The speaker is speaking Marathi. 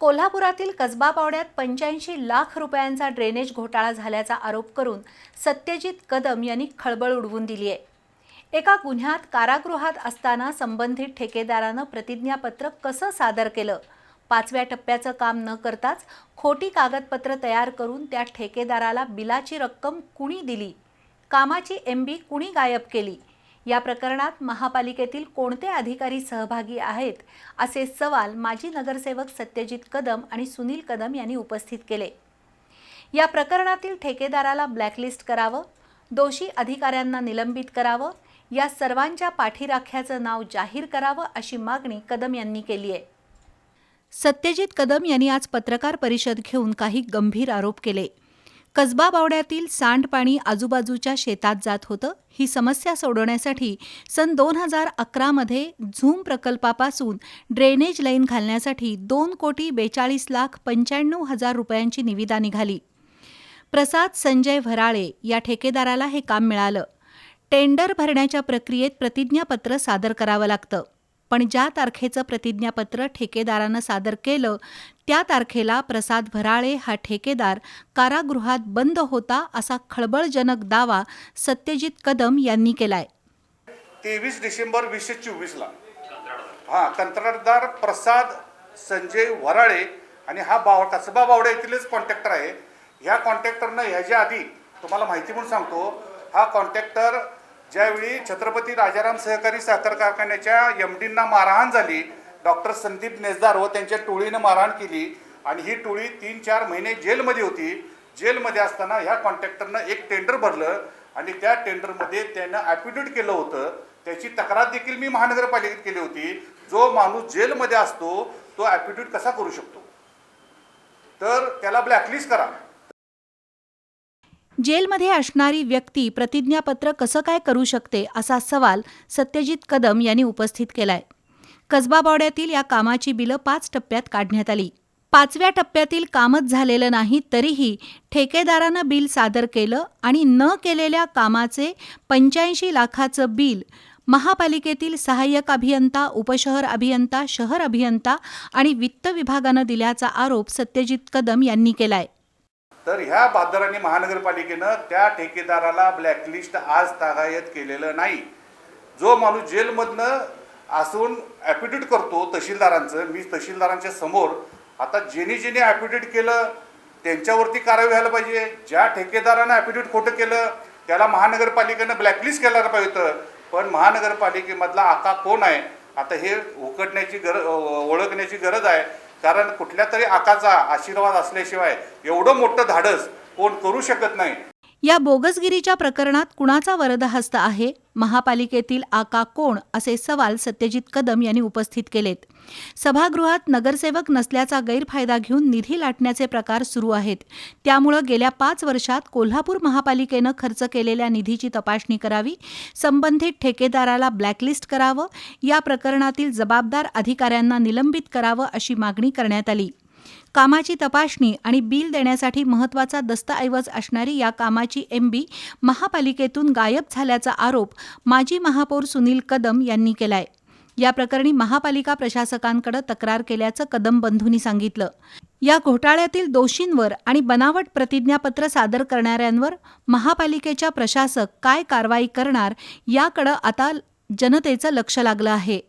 कोल्हापुरातील कसबा पावड्यात पंच्याऐंशी लाख रुपयांचा ड्रेनेज घोटाळा झाल्याचा आरोप करून सत्यजित कदम यांनी खळबळ उडवून दिली आहे. एका गुन्ह्यात कारागृहात असताना संबंधित ठेकेदारानं प्रतिज्ञापत्र कसं सादर केलं? पाचव्या टप्प्याचं काम न करताच खोटी कागदपत्र तयार करून त्या ठेकेदाराला बिलाची रक्कम कुणी दिली? कामाची एम बी कुणी गायब केली? या प्रकरणात महापालिकेतील कोणते अधिकारी सहभागी आहेत असे सवाल माजी नगरसेवक सत्यजित कदम आणि सुनील कदम यांनी उपस्थित केले. या प्रकरणातील ठेकेदाराला ब्लॅकलिस्ट करावं दोषी अधिकाऱ्यांना निलंबित करावं या सर्वांच्या पाठीराख्याचं नाव जाहीर करावं अशी मागणी कदम यांनी केली आहे. सत्यजित कदम यांनी आज पत्रकार परिषद घेऊन काही गंभीर आरोप केले. कसबा बावड्यातील सांडपाणी आजूबाजूच्या शेतात जात होतं. ही समस्या सोडवण्यासाठी सन दोन हजार अकरामध्ये झूम प्रकल्पापासून ड्रेनेज लाईन घालण्यासाठी दोन कोटी बेचाळीस लाख पंच्याण्णव हजार रुपयांची निविदा निघाली. प्रसाद संजय भराळे या ठेकेदाराला हे काम मिळालं. टेंडर भरण्याच्या प्रक्रियेत प्रतिज्ञापत्र सादर करावं लागतं. पण ज्या तारखेचं प्रतिज्ञापत्र ठेकेदारानं सादर केलं त्या तारखेला प्रसाद भराळे हा ठेकेदार कारागृहात बंद होता असा खळबळजनक दावा सत्यजित कदम यांनी केलाय. तेवीस डिसेंबर वीसशे चोवीसला. हा कंत्राटदार प्रसाद संजय वराळे आणि हा बाव कसबा बावडा येथीलच कॉन्ट्रॅक्टर आहे. ह्या कॉन्ट्रॅक्टरनं ह्याच्या आधी तुम्हाला माहिती म्हणून सांगतो हा कॉन्ट्रॅक्टर ज्यावेळी छत्रपती राजाराम सहकारी साखर कारखान्याच्या एम डींना मारहाण झाली डॉक्टर संदीप नेसदार व त्यांच्या टोळीनं मारहाण केली आणि ही टोळी तीन चार महिने जेलमध्ये होती. जेलमध्ये असताना ह्या कॉन्ट्रॅक्टरनं एक टेंडर भरलं आणि त्या टेंडरमध्ये त्यानं ॲफिडेविट केलं होतं. त्याची तक्रार देखील मी महानगरपालिकेत केली होती. जो माणूस जेलमध्ये असतो तो ॲफिडेविट कसा करू शकतो? तर त्याला ब्लॅकलिस्ट करा. जेलमध्ये असणारी व्यक्ती प्रतिज्ञापत्र कसं काय करू शकते असा सवाल सत्यजित कदम यांनी उपस्थित केलाय. कसबा बावड्यातील या कामाची बिलं पाच टप्प्यात काढण्यात आली. पाचव्या टप्प्यातील कामच झालेलं नाही तरीही ठेकेदारानं बिल सादर केलं आणि न केलेल्या कामाचे पंच्याऐंशी लाखाचं बिल महापालिकेतील सहाय्यक अभियंता उपशहर अभियंता शहर अभियंता आणि वित्त विभागानं दिल्याचा आरोप सत्यजित कदम यांनी केलाय. तर ह्या बाजारांनी महानगरपालिकेनं त्या ठेकेदाराला ब्लॅकलिस्ट आज तागायत केलेलं नाही. जो माणूस जेलमधनं असून ॲपिट्यूट करतो तहसीलदारांचं मी तहसीलदारांच्या समोर आता ज्यांनी ज्यांनी ॲफिडेविट केलं त्यांच्यावरती कारवाई व्हायला पाहिजे. ज्या ठेकेदारानं ॲपिट्यूट खोटं केलं त्याला महानगरपालिकेनं ब्लॅकलिस्ट केलं पाहिजे होतं. पण महानगरपालिकेमधला आता कोण आहे? आता हे उकडण्याची गर ओळखण्याची गरज आहे. कारण कुठल्या तरी आकाचा आशीर्वाद असल्याशिवाय एवढं मोठं धाडस कोण करू शकत नाही. या बोगसगिरीच्या प्रकरणात कुणाचा वरदहस्त आहे? महापालिकेतील आका कोण? असे सवाल सत्यजित कदम यांनी उपस्थित केलेत. सभागृहात नगरसेवक नसल्याचा गैरफायदा घेऊन निधी लाटण्याचे प्रकार सुरू आहेत. त्यामुळं गेल्या पाच वर्षात कोल्हापूर महापालिकेनं खर्च केलेल्या निधीची तपासणी करावी संबंधित ठेकेदाराला ब्लॅकलिस्ट करावं या प्रकरणातील जबाबदार अधिकाऱ्यांना निलंबित करावं अशी मागणी करण्यात आली. कामाची तपासणी आणि बिल देण्यासाठी महत्त्वाचा दस्तऐवज असणारी या कामाची एमबी महापालिकेतून गायब झाल्याचा आरोप माजी महापौर सुनील कदम यांनी केलाय. या प्रकरणी महापालिका प्रशासकांकडे तक्रार केल्याचं कदम बंधूंनी सांगितलं. या घोटाळ्यातील दोषींवर आणि बनावट प्रतिज्ञापत्र सादर करणाऱ्यांवर महापालिकेच्या प्रशासक काय कारवाई करणार याकडं आता जनतेचं लक्ष लागलं आहे.